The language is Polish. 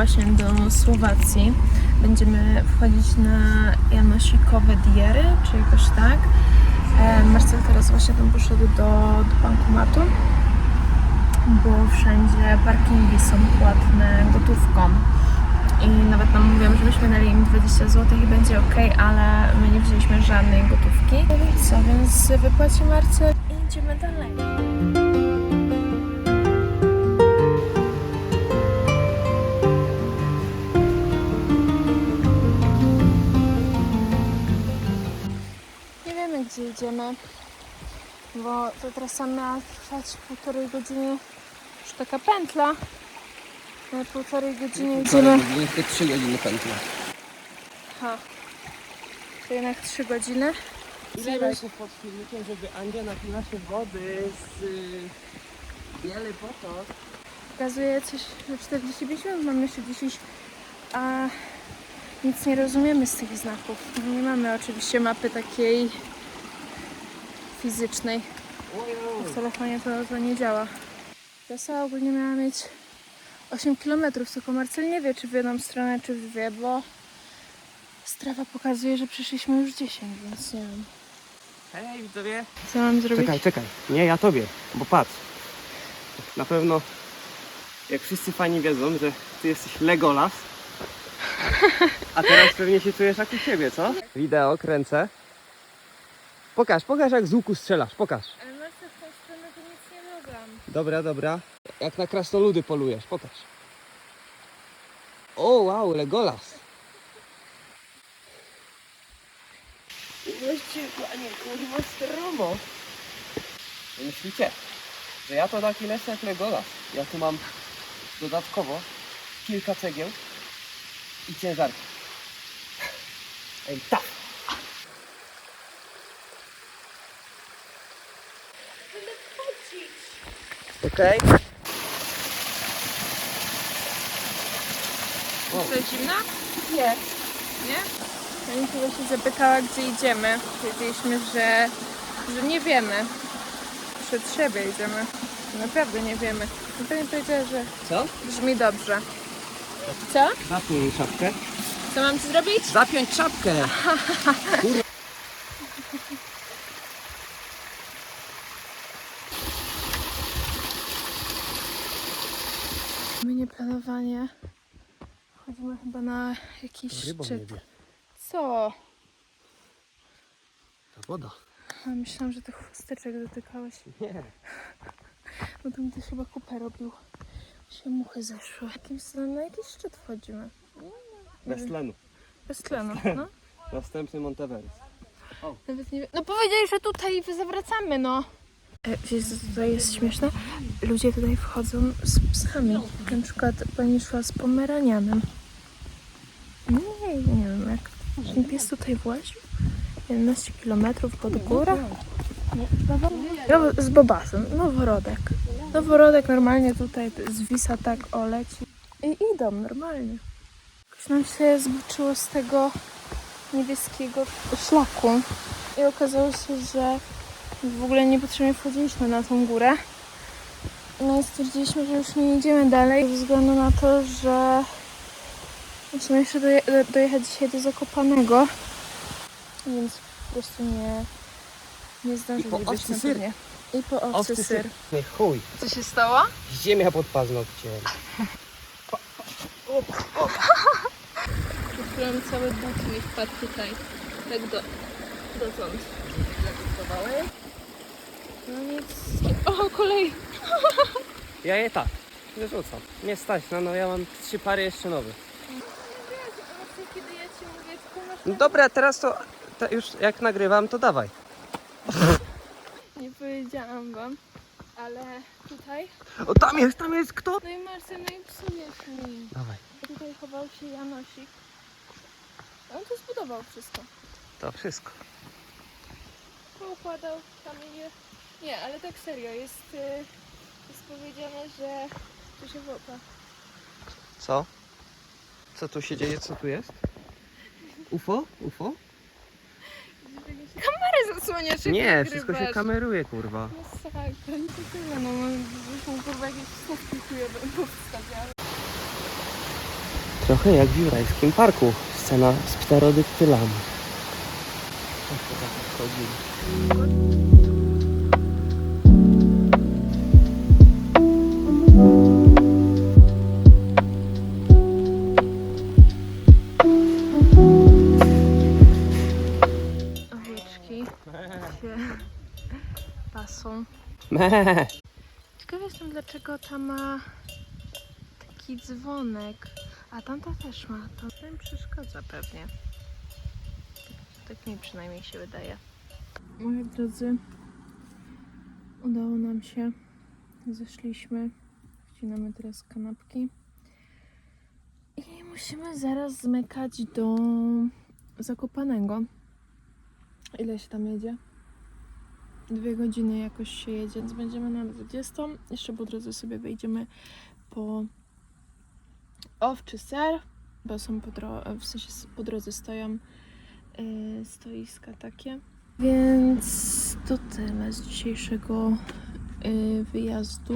właśnie do Słowacji. Będziemy wchodzić na Janosikowe Diery, czy jakoś tak. E, Marcel teraz właśnie tam poszedł do, do bankomatu, bo wszędzie parkingi są płatne gotówką. I nawet nam mówią, żebyśmy dali im 20 zł i będzie ok, ale my nie wzięliśmy żadnej gotówki. Co, więc wypłaci Marcel i idziemy dalej. Idziemy, bo ta trasa miała trwać półtorej godziny, już taka pętla. Na półtorej godziny idziemy. Tylko 3 godziny pętla. Ha. To jednak 3 godziny. Ile się pod filmikiem, żeby Andzia napiła się wody z y, Bielej Potok. Pokazuje coś, że 45 minut mamy jeszcze dzisiaj, a nic nie rozumiemy z tych znaków. Nie mamy oczywiście mapy takiej fizycznej. W telefonie to, to nie działa. Trasa ogólnie miała mieć 8 km, tylko Marcel nie wie, czy w jedną stronę, czy w dwie, bo strawa pokazuje, że przeszliśmy już 10, więc nie wiem. Hej widzowie. Co mam zrobić? Czekaj, czekaj. Nie, ja tobie, bo patrz. Na pewno, jak wszyscy fani wiedzą, że ty jesteś Legolas. A teraz pewnie się czujesz jak u ciebie, co? Wideo kręcę. Pokaż, pokaż jak z łuku strzelasz, pokaż. Ale Marcel w tą stronę to nic nie dodam. Dobra, dobra. Jak na krasnoludy polujesz, pokaż. O, wow, Legolas. Weźcie, panie, kurwa, stromo. Myślicie, że ja to taki lecę jak Legolas. Ja tu mam dodatkowo kilka cegieł i ciężarki. Ej, tak. Okej. To jest zimna? Nie. Nie? Ja mi chyba się zapytała, gdzie idziemy. Powiedzieliśmy, że, że nie wiemy. Przed siebie idziemy. Naprawdę nie wiemy. I pani powiedziała, że Co? brzmi dobrze. Co? Zapnij czapkę. Co mam ci zrobić? Zapiąć czapkę. My nieplanowanie. Chodzimy chyba na jakiś szczyt. Co? To woda. A myślałam, że tych chusteczek dotykałeś. Nie. No tam ktoś chyba kupę robił. Się muchy zeszły. Jakimś cudem na jakiś szczyt wchodzimy. Bez tlenu. Bez tlenu, no. Następny Monteverest. Nawet nie. No powiedzieli, że tutaj zawracamy, no. E, Wiesz, tutaj jest śmieszne? Ludzie tutaj wchodzą z psami. Na przykład pani szła z pomeranianem. Nie, nie wiem jak. Ten pies tutaj właził. 11 km pod górę. No, z bobasem. Noworodek. Noworodek normalnie tutaj zwisa tak o leci. I idą normalnie. Jakoś nam się zboczyło z tego niebieskiego szlaku. I okazało się, że w ogóle niepotrzebnie wchodziliśmy na tą górę. No i stwierdziliśmy, że już nie idziemy dalej ze względu na to, że musimy jeszcze doje- do- dojechać dzisiaj do Zakopanego. Więc po prostu nie, nie zdążylibyśmy pewnie. I po owcy syr. Nie chuj. Co się stało? Ziemia pod paznokciem. Kupiłam cały but mi wpadł tutaj. Tak do, dotąd. No nic. O, kolej! Ja je tak. Wyrzucam. Nie stać, no, no ja mam trzy pary jeszcze nowych. Kiedy ja ci mówię, tylko masz No dobra, teraz to, to już jak nagrywam, to dawaj. Nie powiedziałam wam, ale tutaj. O tam jest, tam jest kto? No i Marcel, no i psujesz mi. Dawaj. Tutaj chował się Janosik. On tu zbudował wszystko. To wszystko. Poukładał kamienie. Nie, ale tak serio, jest, y, jest powiedziane, że tu się wopa. Co? Co tu się dzieje? Co tu jest? UFO? UFO? Kamerę zasłaniasz, jak Nie, wszystko się kameruje, kurwa. Masakra, i to tyle, no, no, kurwa jakieś słówki chujowe powstawiały. Trochę jak w Jurajskim Parku. Scena z pterodyktylami. Trochę tak wchodzili. Pasą. Me. Ciekawa jestem, dlaczego ta ma taki dzwonek, a tamta też ma. To im przeszkadza pewnie. Tak, tak mi przynajmniej się wydaje. Moi drodzy, udało nam się. Zeszliśmy. Wcinamy teraz kanapki. I musimy zaraz zmykać do Zakopanego. Ile się tam jedzie? Dwie godziny jakoś się jedzie, więc będziemy na 20. Jeszcze po drodze sobie wejdziemy po owczy ser, bo są po, dro- w sensie po drodze stoją yy, stoiska takie. Więc to tyle z dzisiejszego yy, wyjazdu.